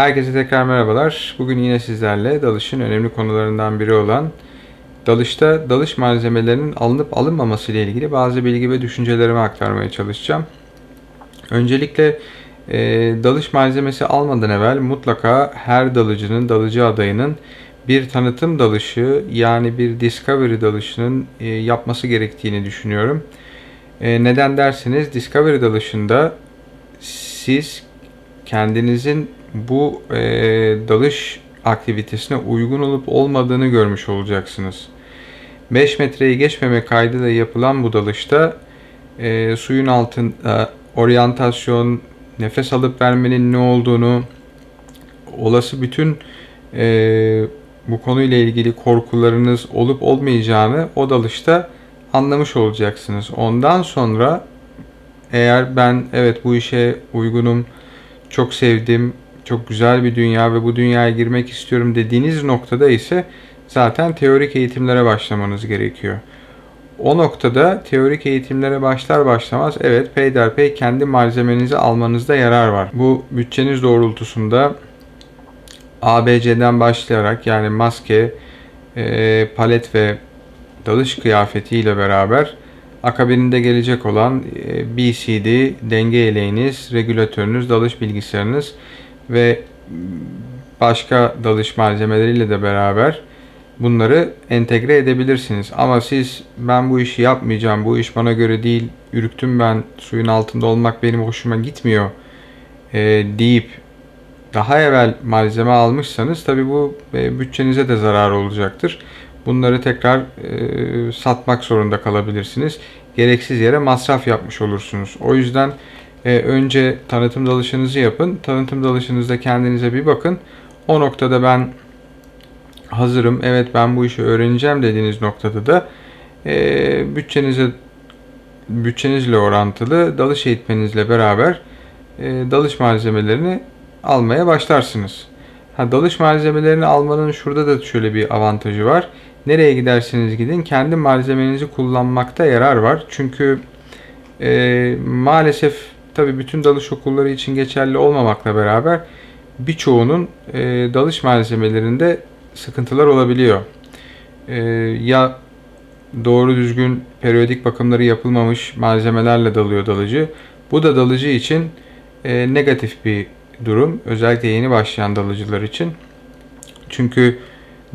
Herkese tekrar merhabalar. Bugün yine sizlerle dalışın önemli konularından biri olan dalışta dalış malzemelerinin alınıp alınmaması ile ilgili bazı bilgi ve düşüncelerimi aktarmaya çalışacağım. Öncelikle e, dalış malzemesi almadan evvel mutlaka her dalıcının, dalıcı adayının bir tanıtım dalışı yani bir discovery dalışının e, yapması gerektiğini düşünüyorum. E, neden derseniz discovery dalışında siz kendinizin bu e, dalış aktivitesine uygun olup olmadığını görmüş olacaksınız. 5 metreyi geçmeme kaydıyla yapılan bu dalışta e, suyun altında oryantasyon, nefes alıp vermenin ne olduğunu, olası bütün e, bu konuyla ilgili korkularınız olup olmayacağını o dalışta anlamış olacaksınız. Ondan sonra eğer ben evet bu işe uygunum, çok sevdim, çok güzel bir dünya ve bu dünyaya girmek istiyorum dediğiniz noktada ise zaten teorik eğitimlere başlamanız gerekiyor. O noktada teorik eğitimlere başlar başlamaz evet peyderpey kendi malzemenizi almanızda yarar var. Bu bütçeniz doğrultusunda ABC'den başlayarak yani maske, e, palet ve dalış kıyafetiyle beraber akabinde gelecek olan e, BCD, denge eleğiniz, regülatörünüz, dalış bilgisayarınız ve başka dalış malzemeleriyle de beraber bunları entegre edebilirsiniz. Ama siz ben bu işi yapmayacağım, bu iş bana göre değil, ürktüm ben, suyun altında olmak benim hoşuma gitmiyor e, deyip daha evvel malzeme almışsanız tabi bu e, bütçenize de zarar olacaktır. Bunları tekrar e, satmak zorunda kalabilirsiniz. Gereksiz yere masraf yapmış olursunuz. O yüzden e, önce tanıtım dalışınızı yapın. Tanıtım dalışınızda kendinize bir bakın. O noktada ben hazırım, evet ben bu işi öğreneceğim dediğiniz noktada da e, bütçenize bütçenizle orantılı dalış eğitmenizle beraber e, dalış malzemelerini almaya başlarsınız. Ha, dalış malzemelerini almanın şurada da şöyle bir avantajı var. Nereye giderseniz gidin kendi malzemenizi kullanmakta yarar var. Çünkü e, maalesef tabi bütün dalış okulları için geçerli olmamakla beraber birçoğunun e, dalış malzemelerinde sıkıntılar olabiliyor. E, ya doğru düzgün periyodik bakımları yapılmamış malzemelerle dalıyor dalıcı. Bu da dalıcı için e, negatif bir durum. Özellikle yeni başlayan dalıcılar için. Çünkü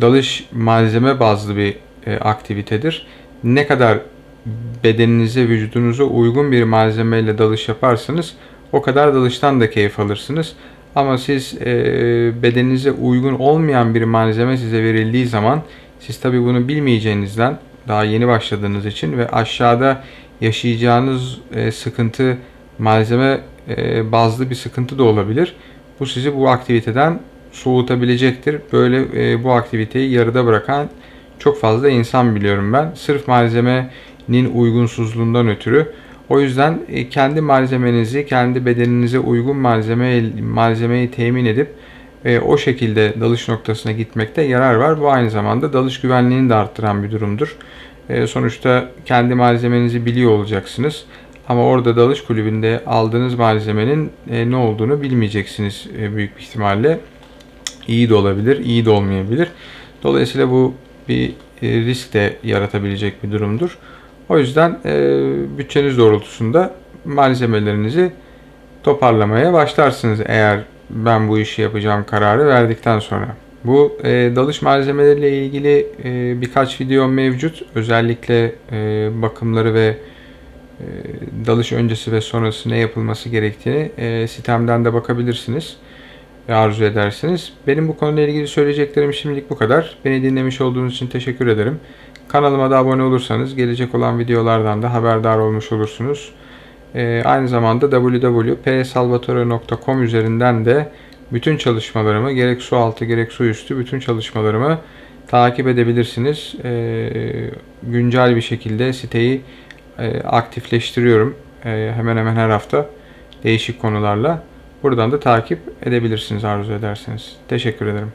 dalış malzeme bazlı bir e, aktivitedir. Ne kadar bedeninize, vücudunuza uygun bir malzemeyle dalış yaparsanız o kadar dalıştan da keyif alırsınız. Ama siz e, bedeninize uygun olmayan bir malzeme size verildiği zaman siz tabi bunu bilmeyeceğinizden daha yeni başladığınız için ve aşağıda yaşayacağınız e, sıkıntı malzeme e, bazlı bir sıkıntı da olabilir. Bu sizi bu aktiviteden soğutabilecektir. Böyle e, bu aktiviteyi yarıda bırakan çok fazla insan biliyorum ben. Sırf malzemenin uygunsuzluğundan ötürü. O yüzden e, kendi malzemenizi, kendi bedeninize uygun malzeme malzemeyi temin edip e, o şekilde dalış noktasına gitmekte yarar var. Bu aynı zamanda dalış güvenliğini de arttıran bir durumdur. E, sonuçta kendi malzemenizi biliyor olacaksınız. Ama orada dalış kulübünde aldığınız malzemenin e, ne olduğunu bilmeyeceksiniz e, büyük bir ihtimalle. İyi de olabilir, iyi de olmayabilir. Dolayısıyla bu bir e, risk de yaratabilecek bir durumdur. O yüzden e, bütçeniz doğrultusunda malzemelerinizi toparlamaya başlarsınız eğer ben bu işi yapacağım kararı verdikten sonra. Bu e, dalış malzemeleriyle ilgili e, birkaç video mevcut. Özellikle e, bakımları ve e, dalış öncesi ve sonrası ne yapılması gerektiğini e, sitemden de bakabilirsiniz arzu edersiniz. Benim bu konuyla ilgili söyleyeceklerim şimdilik bu kadar. Beni dinlemiş olduğunuz için teşekkür ederim. Kanalıma da abone olursanız gelecek olan videolardan da haberdar olmuş olursunuz. Ee, aynı zamanda www.psalvatore.com üzerinden de bütün çalışmalarımı gerek su altı gerek su üstü bütün çalışmalarımı takip edebilirsiniz. Ee, güncel bir şekilde siteyi e, aktifleştiriyorum. E, hemen hemen her hafta değişik konularla. Buradan da takip edebilirsiniz arzu ederseniz. Teşekkür ederim.